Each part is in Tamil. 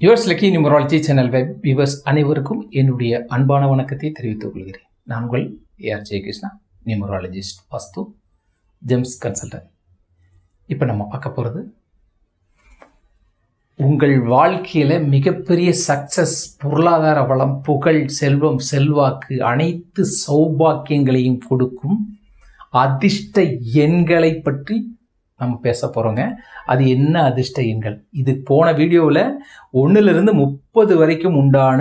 Yours lucky numerology channel web viewers அனைவருக்கும் என்னுடைய அன்பான வணக்கத்தை தெரிவித்துக் கொள்கிறேன். நான் உங்கள் A R Jayakrishna numerologist vastu gems consultant இப்போ நம்ம பார்க்க போகிறது உங்கள் வாழ்க்கையில் மிகப்பெரிய சக்சஸ் பொருளாதார வளம் புகழ் செல்வம் செல்வாக்கு அனைத்து சௌபாக்கியங்களையும் கொடுக்கும் அதிர்ஷ்ட எண்களை பற்றி நம்ம பேச போகிறோங்க அது என்ன அதிர்ஷ்ட எண்கள்? இது போன வீடியோவில் ஒன்றுலேருந்து முப்பது வரைக்கும் உண்டான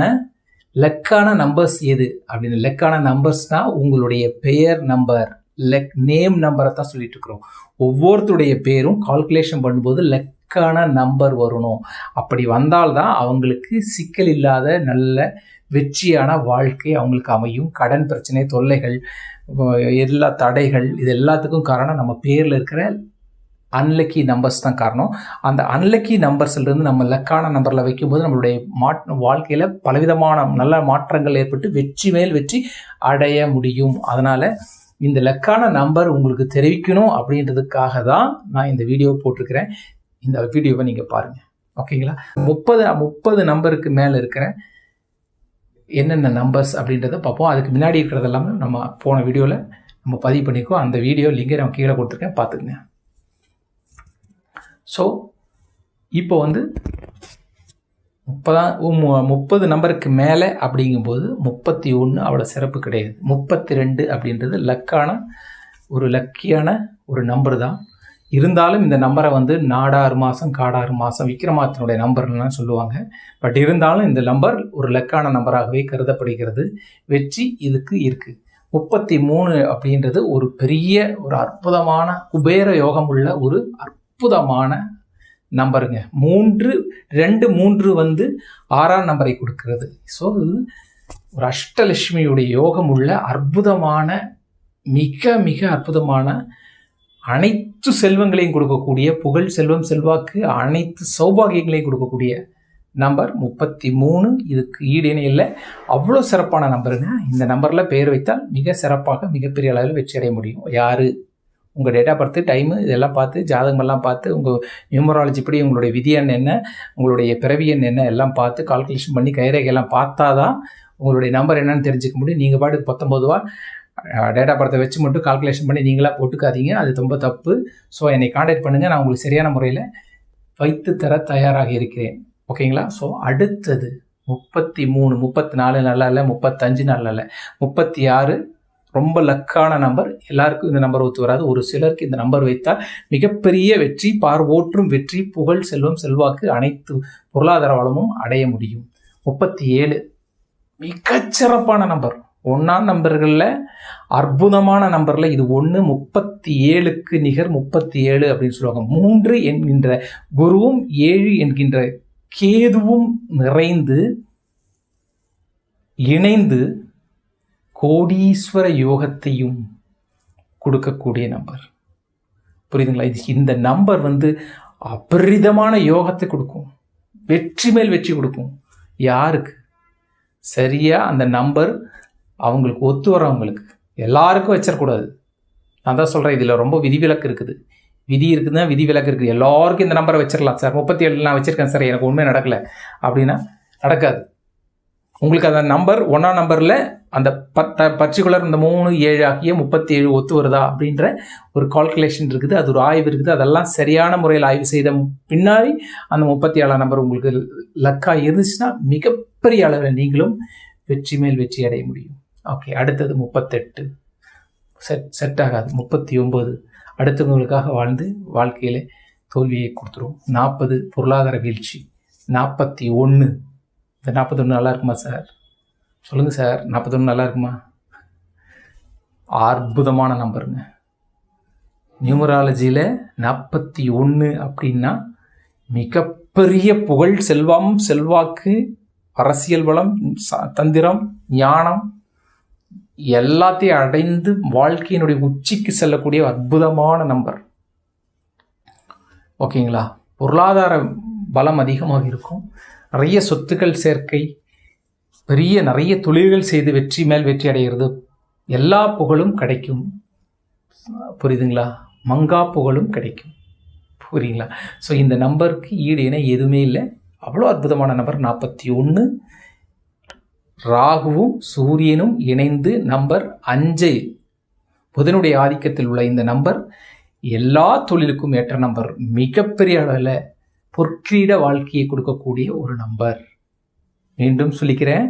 லெக்கான நம்பர்ஸ் எது? அப்படின்னு லெக்கான நம்பர்ஸ்னால் உங்களுடைய பெயர் நம்பர் லெக் நேம் நம்பரை தான் சொல்லிட்டு இருக்கிறோம். ஒவ்வொருத்தருடைய பேரும் கால்குலேஷன் பண்ணும்போது லெக்கான நம்பர் வரணும். அப்படி வந்தால்தான் அவங்களுக்கு சிக்கல் இல்லாத நல்ல வெற்றியான வாழ்க்கை அவங்களுக்கு அமையும். கடன் பிரச்சனை தொல்லைகள் எல்லா தடைகள் இது எல்லாத்துக்கும் காரணம் நம்ம பேரில் இருக்கிற அன்லக்கி நம்பர்ஸ் தான் காரணம். அந்த அன்லக்கி நம்பர்ஸ்லேருந்து நம்ம லக்கான நம்பரில் வைக்கும்போது நம்மளுடைய மாட் வாழ்க்கையில் பலவிதமான நல்ல மாற்றங்கள் ஏற்பட்டு வெற்றி மேல் வெற்றி அடைய முடியும். அதனால் இந்த லக்கான நம்பர் உங்களுக்கு தெரிவிக்கணும் அப்படின்றதுக்காக தான் நான் இந்த வீடியோ போட்டிருக்கிறேன். இந்த வீடியோவை நீங்கள் பாருங்கள் ஓகேங்களா முப்பது முப்பது நம்பருக்கு மேலே இருக்கிற என்னென்ன நம்பர்ஸ் அப்படின்றத பார்ப்போம். அதுக்கு முன்னாடி இருக்கிறதெல்லாமே நம்ம போன வீடியோவில் நம்ம பதிவு பண்ணியிருக்கோம். அந்த வீடியோ லிங்கை நான் கீழே கொடுத்துருக்கேன். பார்த்துக்குங்க. ஸோ இப்போ வந்து முப்பதாம் முப்பது நம்பருக்கு மேலே அப்படிங்கும்போது முப்பத்தி ஒன்று அவ்வளோ சிறப்பு கிடையாது. முப்பத்தி ரெண்டு அப்படின்றது லக்கான ஒரு லக்கியான ஒரு நம்பர் தான். இருந்தாலும் இந்த நம்பரை வந்து நாடாறு மாதம் காடாறு மாதம் விக்ரமாத்தினுடைய நம்பர்லாம் சொல்லுவாங்க. பட் இருந்தாலும் இந்த நம்பர் ஒரு லக்கான நம்பராகவே கருதப்படுகிறது. வெற்றி இதுக்கு இருக்குது முப்பத்தி மூணு அப்படின்றது ஒரு பெரிய ஒரு அற்புதமான குபேர யோகம் உள்ள ஒரு அற்புதமான நம்பருங்க. மூன்று ரெண்டு மூன்று வந்து ஆறாம் நம்பரை கொடுக்கிறது. ஸோ ஒரு அஷ்டலட்சுமியுடைய யோகம் உள்ள அற்புதமான மிக மிக அற்புதமான அனைத்து செல்வங்களையும் கொடுக்கக்கூடிய புகழ் செல்வம் செல்வாக்கு அனைத்து சௌபாகியங்களையும் கொடுக்கக்கூடிய நம்பர் முப்பத்தி மூணு இதுக்கு ஈடு இல்லை. அவ்வளோ சிறப்பான நம்பருங்க. இந்த நம்பரில் பெயர் வைத்தால் மிக சிறப்பாக மிகப்பெரிய அளவில் வெற்றி அடைய முடியும். யார்? உங்கள் டேட் ஆஃப் பர்த்து டைமு இதெல்லாம் பார்த்து ஜாதகமெல்லாம் பார்த்து உங்கள் நியூமராலஜி படி உங்களுடைய விதி எண் என்ன உங்களுடைய பிறவி எண் என்ன எல்லாம் பார்த்து கால்குலேஷன் பண்ணி கைரேகையெல்லாம் பார்த்தா தான் உங்களுடைய நம்பர் என்னன்னு தெரிஞ்சுக்க முடியும். நீங்கள் பாட்டு பத்தொம்போதுவா டேட்டா படத்தை வச்சு மட்டும் கால்குலேஷன் பண்ணி நீங்களாக போட்டுக்காதீங்க. அது ரொம்ப தப்பு. ஸோ என்னை காண்டாக்ட் பண்ணுங்கள் நான் உங்களுக்கு சரியான முறையில் வைத்து தர தயாராக இருக்கிறேன். ஓகேங்களா ஸோ அடுத்தது. முப்பத்தி மூணு முப்பத்தி நாலு நல்லா இல்லை முப்பத்தஞ்சு நல்லா இல்லை. முப்பத்தி ஆறு ரொம்ப லக்கான நம்பர் எல்லாருக்கும் இந்த நம்பர் ஒத்து வராது. ஒரு சிலருக்கு இந்த நம்பர் வைத்தால் மிகப்பெரிய வெற்றி பார்வோற்றும் வெற்றி புகழ் செல்வம் செல்வாக்கு அனைத்து பொருளாதார வளமும் அடைய முடியும். முப்பத்தி ஏழு மிகச்சிறப்பான நம்பர் ஒன்றாம் நம்பர்களில் அற்புதமான நம்பரில் இது ஒன்று முப்பத்தி ஏழுக்கு நிகர் முப்பத்தி ஏழு அப்படின்னு சொல்லுவாங்க. மூன்று என்கின்ற குருவும் ஏழு என்கின்ற கேதுவும் நிறைந்து இணைந்து கோடீஸ்வர யோகத்தையும் கொடுக்கக்கூடிய நம்பர் புரியுதுங்களா? இது இந்த நம்பர் வந்து அபரிதமான யோகத்தை கொடுக்கும். வெற்றி மேல் வெற்றி கொடுக்கும். யாருக்கு? சரியாக அந்த நம்பர் அவங்களுக்கு ஒத்து வரவங்களுக்கு. எல்லாருக்கும் வச்சிடக்கூடாது நான் தான் சொல்கிறேன் இதில் ரொம்ப விதிவிலக்கு இருக்குது. விதி இருக்குதுன்னா விதி விலக்கு இருக்குது. எல்லாருக்கும் இந்த நம்பரை வச்சிடலாம் சார் முப்பத்தி ஏழு நான் வச்சுருக்கேன் சார் எனக்கு உண்மை நடக்கலை. அப்படின்னா நடக்காது. உங்களுக்கு அந்த நம்பர் ஒன்றாம் நம்பரில் அந்த பத்த பர்டிகுலர் இந்த மூணு ஏழு ஆகிய முப்பத்தி ஏழு ஒத்து வருதா அப்படின்ற ஒரு கால்குலேஷன் இருக்குது. அது ஒரு ஆய்வு இருக்குது. அதெல்லாம் சரியான முறையில் ஆய்வு செய்த பின்னாடி அந்த முப்பத்தி ஏழாம் நம்பர் உங்களுக்கு லக்காக இருந்துச்சுன்னா மிகப்பெரிய அளவில் நீங்களும் வெற்றி மேல் வெற்றி அடைய முடியும். ஓகே அடுத்தது முப்பத்தெட்டு. செட் செட் ஆகாது. முப்பத்தி ஒம்பது அடுத்தவங்களுக்காக வாழ்ந்து வாழ்க்கையில் தோல்வியை கொடுத்துரும். நாற்பது பொருளாதார வீழ்ச்சி. நாற்பத்தி ஒன்று இந்த நாற்பத்தொன்று நல்லா இருக்குமா சார் சொல்லுங்கள் சார் நாற்பத்தொன்று நல்லா இருக்குமா? அற்புதமான நம்பருங்க. நியூமராலஜியில் நாற்பத்தி ஒன்று அப்படின்னா மிகப்பெரிய புகழ் செல்வம் செல்வாக்கு அரசியல் வளம் தந்திரம் ஞானம் எல்லாத்தையும் அடைந்து வாழ்க்கையினுடைய உச்சிக்கு செல்லக்கூடிய அற்புதமான நம்பர். ஓகேங்களா? பொருளாதார பலம் அதிகமாக இருக்கும். நிறைய சொத்துக்கள் சேர்க்கை பெரிய நிறைய தொழில்கள் செய்து வெற்றி மேல் வெற்றி அடைகிறது. எல்லா புகழும் கிடைக்கும். புரியுதுங்களா? மங்கா புகழும் கிடைக்கும். புரியுங்களா ஸோ இந்த நம்பருக்கு ஈடு என எதுவுமே இல்லை. அவ்வளோ அற்புதமான நம்பர் நாற்பத்தி ஒன்று. ராகுவும் சூரியனும் இணைந்து நம்பர் அஞ்சு. புதனுடைய ஆதிக்கத்தில் உள்ள இந்த நம்பர் எல்லா தொழிலுக்கும் ஏற்ற நம்பர். மிகப்பெரிய அளவில் பொற்கிரீட வாழ்க்கையை கொடுக்கக்கூடிய ஒரு நம்பர். மீண்டும் சொல்லிக்கிறேன்.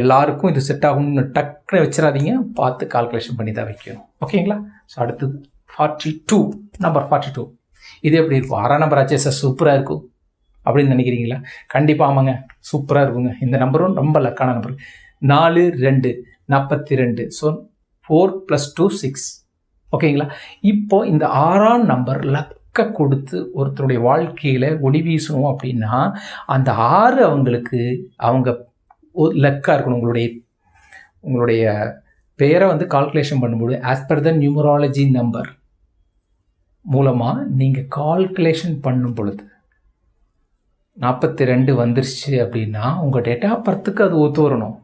எல்லாருக்கும் இது செட் ஆகும்னு டக்குன்னு வச்சிடாதீங்க. பார்த்து கால்குலேஷன் பண்ணி தான் வைக்கணும். ஓகேங்களா ஸோ அடுத்தது forty two number forty two இது எப்படி இருக்கும்? ஆறாம் நம்பர் ஆச்சே. சார் சூப்பராக இருக்கும். அப்படின்னு நினைக்கிறீங்களா? கண்டிப்பாக ஆமாங்க. சூப்பராக இருக்குங்க. இந்த நம்பரும் ரொம்ப லக்கான நம்பர் நாலு ரெண்டு நாற்பத்தி ரெண்டு so four plus two six ஓகேங்களா இப்போ இந்த ஆறாம் நம்பர் லக்க கொடுத்து ஒருத்தருடைய வாழ்க்கையில் ஒளி வீசணும் அப்படின்னா அந்த ஆறு அவங்களுக்கு அவங்க ஒரு லக்காக இருக்கணும். உங்களுடைய உங்களுடைய பேரை வந்து கால்குலேஷன் பண்ணும்போது as per the numerology number மூலமாக நீங்கள் கால்குலேஷன் பண்ணும் பொழுது நாற்பத்தி ரெண்டு வந்துருச்சு அப்படின்னா உங்கள் டேட் ஆஃப் பர்த்துக்கு அது ஒத்து வரணும்.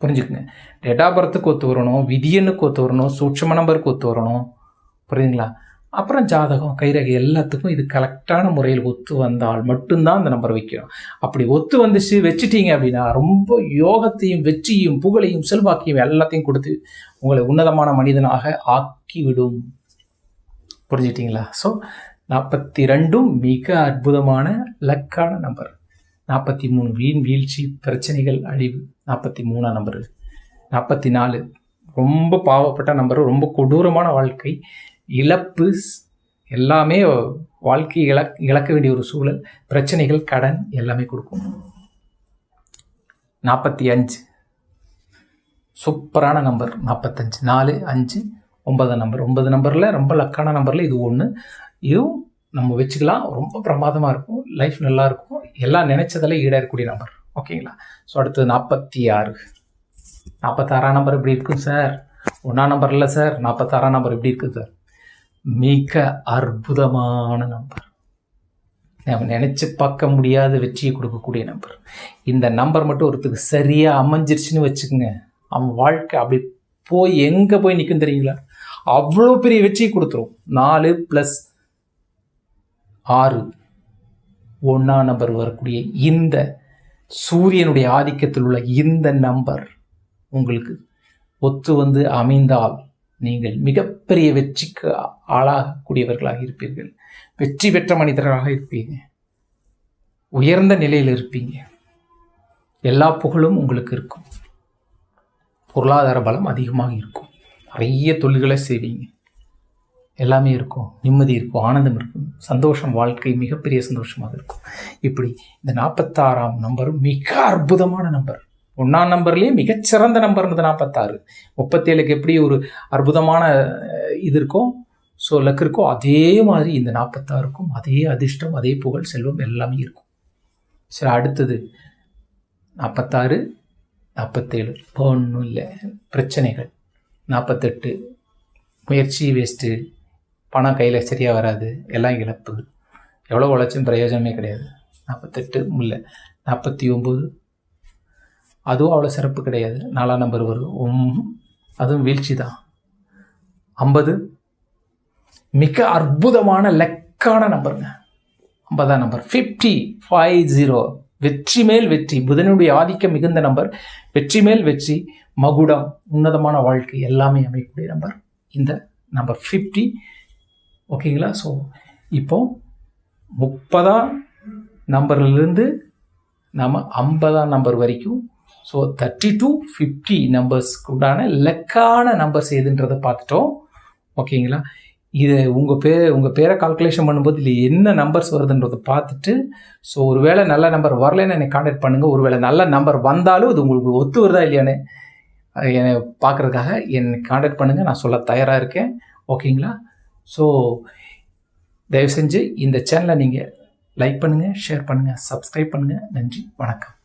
புரிஞ்சுக்குங்க? டேட் ஆஃப் பர்த்துக்கு ஒத்து வரணும் விதியனுக்கு ஒத்து வரணும் சூட்சம நம்பருக்கு ஒத்து வரணும். புரியுதுங்களா? அப்புறம் ஜாதகம் கைரகை எல்லாத்துக்கும் இது கரெக்டான முறையில் ஒத்து வந்தால் மட்டும்தான் அந்த நம்பர் வைக்கணும். அப்படி ஒத்து வந்துச்சு வச்சுட்டீங்க அப்படின்னா ரொம்ப யோகத்தையும் வெற்றியும் புகழையும் செல்வாக்கையும் எல்லாத்தையும் கொடுத்து உங்களை உன்னதமான மனிதனாக ஆக்கிவிடும். புரிஞ்சுட்டிங்களா ஸோ நாற்பத்தி ரெண்டும் மிக அற்புதமான லக்கான நம்பர் நாற்பத்தி மூணு வீண் வீழ்ச்சி பிரச்சனைகள் அழிவு. நாற்பத்தி மூணாம் நம்பரு நாற்பத்தி நாலு ரொம்ப பாவப்பட்ட நம்பர் ரொம்ப கொடூரமான வாழ்க்கை. இழப்பு எல்லாமே வாழ்க்கை இழக் இழக்க வேண்டிய ஒரு சூழல். பிரச்சனைகள் கடன் எல்லாமே கொடுக்கும். நாற்பத்தி அஞ்சு. சூப்பரான நம்பர் நாற்பத்தஞ்சு நாலு அஞ்சு ஒன்பது நம்பர். ஒன்பது நம்பரில் ரொம்ப லக்கான நம்பரில் இது ஒன்று இதுவும் நம்ம வச்சுக்கலாம். ரொம்ப பிரமாதமாக இருக்கும். லைஃப் நல்லாயிருக்கும் எல்லாம் நினச்சதெல்லாம் ஈடேறக்கூடிய நம்பர். ஓகேங்களா? ஸோ அடுத்தது நாற்பத்தி ஆறு. நாற்பத்தாறாம் நம்பர் இப்படி இருக்கும் சார் ஒன்றாம் நம்பர் இல்லை சார் நாற்பத்தாறாம் நம்பர் இப்படி இருக்குது சார் மிக அற்புதமான நம்பர். நம்ம நினச்சி பார்க்க முடியாத வெற்றியை கொடுக்கக்கூடிய நம்பர். இந்த நம்பர் மட்டும் ஒருத்தருக்கு சரியாக அமைஞ்சிருச்சுன்னு வச்சுக்கோங்க அவன் வாழ்க்கை அப்படி போய் எங்கே போய் நிற்கும் தெரியுங்களா? அவ்வளோ பெரிய வெற்றியை கொடுத்துரும். நாலு ப்ளஸ் ஆறு. ஒன்றா நம்பர் வரக்கூடிய இந்த சூரியனுடைய ஆதிக்கத்தில் உள்ள இந்த நம்பர் உங்களுக்கு ஒத்து வந்து அமைந்தால் நீங்கள் மிக மிகப்பெரிய வெற்றிக்கு ஆளாகக்கூடியவர்களாக இருப்பீர்கள். வெற்றி பெற்ற மனிதர்களாக இருப்பீங்க. உயர்ந்த நிலையில் இருப்பீங்க. எல்லா புகழும் உங்களுக்கு இருக்கும். பொருளாதார பலம் அதிகமாக இருக்கும். நிறைய தொழில்களை செய்வீங்க. எல்லாமே இருக்கும். நிம்மதி இருக்கும். ஆனந்தம் இருக்கும். சந்தோஷம் வாழ்க்கை மிகப்பெரிய சந்தோஷமாக இருக்கும். இப்படி இந்த நாற்பத்தாறாம் நம்பர் மிக அற்புதமான நம்பர். ஒன்றாம் நம்பர்லேயே மிகச்சிறந்த நம்பர்ன்றது நாற்பத்தாறு முப்பத்தேழுக்கு எப்படி ஒரு அற்புதமான இது இருக்கோ ஸோ லக் இருக்கோ அதே மாதிரி இந்த நாற்பத்தாறுக்கும் அதே அதிர்ஷ்டம் அதே புகழ் செல்வம் எல்லாமே இருக்கும். சரி அடுத்தது. நாற்பத்தாறு நாற்பத்தேழு ஒன்றும் இல்லை. பிரச்சனைகள். நாற்பத்தெட்டு முயற்சி வேஸ்ட்டு பணம் கையில் சரியாக வராது. எல்லாம் இழப்பு. எவ்வளோ உழைச்சும் பிரயோஜனமே கிடையாது. நாற்பத்தெட்டு இல்லை. நாற்பத்தி ஒம்பது அதுவும் அவ்வளோ சிறப்பு கிடையாது. நாலாம் நம்பர் வரும் அதுவும் வீழ்ச்சி தான். ஐம்பது மிக அற்புதமான லெக்கான நம்பருங்க. ஐம்பதாம் நம்பர் ஃபிஃப்டி ஃபைவ் ஜீரோ வெற்றி மேல் வெற்றி. புதனுடைய ஆதிக்கம் மிகுந்த நம்பர் வெற்றி மேல் வெற்றி. மகுடம் உன்னதமான வாழ்க்கை. எல்லாமே அமைக்கக்கூடிய நம்பர் இந்த நம்பர் ஃபிஃப்டி ஓகேங்களா ஸோ இப்போ முப்பதாம் நம்பர்லேருந்து நம்ம ஐம்பதாம் நம்பர் வரைக்கும் ஸோ தேர்ட்டி டு ஃபிஃப்டி நம்பர்ஸ்க்கு உண்டான லெக்கான நம்பர்ஸ் எதுன்றதை பார்த்துட்டோம். ஓகேங்களா? இது உங்கள் பேர் உங்கள் பேரை கால்குலேஷன் பண்ணும்போது இல்லை என்ன நம்பர்ஸ் வருதுன்றதை பார்த்துட்டு ஸோ ஒரு வேளை நல்ல நம்பர் வரலன்னு என்னை காண்டாக்ட் பண்ணுங்கள் ஒரு வேளை நல்ல நம்பர் வந்தாலும் இது உங்களுக்கு ஒத்து வருதா இல்லையான்னு என்னை பார்க்குறதுக்காக என்னை காண்டாக்ட் பண்ணுங்கள் நான் சொல்ல தயாராக இருக்கேன். ஓகேங்களா? ஸோ தயவு செஞ்சு இந்த சேனலை நீங்கள் லைக் பண்ணுங்கள் ஷேர் பண்ணுங்கள் சப்ஸ்கிரைப் பண்ணுங்கள் நன்றி வணக்கம்.